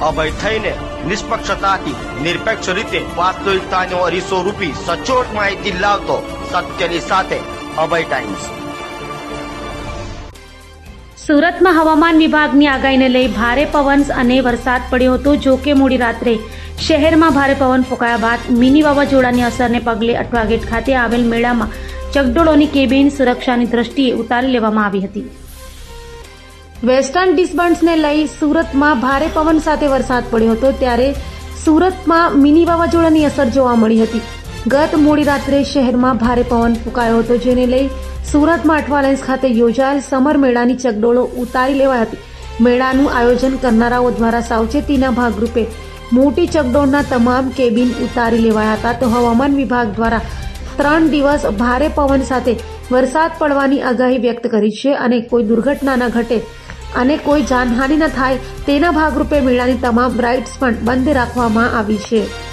અભય થઈને નિષ્પક્ષતાથી, નિરપેક્ષ રીતે વાસ્તવિકતાનો અરીસો રૂપી સચોટ માહિતી લાવતો સત્યની સાથે અભય ટાઈમ્સ. સુરતમાં હવામાન વિભાગની આગાહીને લઈ ભારે પવન અને વરસાદ પડ્યો હતો. જો કે મોડી રાત્રે શહેરમાં ભારે પવન ફૂંકાયા બાદ મિની વાવાઝોડાની અસરને પગલે અઠવાગેટ ખાતે આવેલ મેળામાં ચકડોળોની કેબિન સુરક્ષાની દ્રષ્ટિએ ઉતારી લેવામાં આવી હતી. વેસ્ટર્ન ડિસ્ટર્બન્સને લઈ સુરતમાં ભારે પવન સાથે વરસાદ પડ્યો હતો ત્યારે સુરતમાં મિની વાવાઝોડાની અસર જોવા મળી હતી. ગત મોડી રાત્રે શહેરમાં ભારે પવન ફૂંકાયો હતો, જેને લઈ સુરતમાં અઠવાલેન્સ ખાતે યોજાયેલ સમર મેળાની ચકડોળો ઉતારી લેવાઈ હતી. મેળાનું આયોજન કરનારાઓ દ્વારા સાવચેતીના ભાગરૂપે મોટી ચકડોળના તમામ કેબિન ઉતારી લેવાયા હતા. તો હવામાન વિભાગ દ્વારા ત્રણ દિવસ ભારે પવન સાથે વરસાદ પડવાની આગાહી વ્યક્ત કરી છે અને કોઈ દુર્ઘટના ન ઘટે અને કોઈ જાનહાનિ ન થાય તેના ભાગરૂપે મેળાની તમામ રાઇડ્સ પણ બંધ રાખવામાં આવી છે.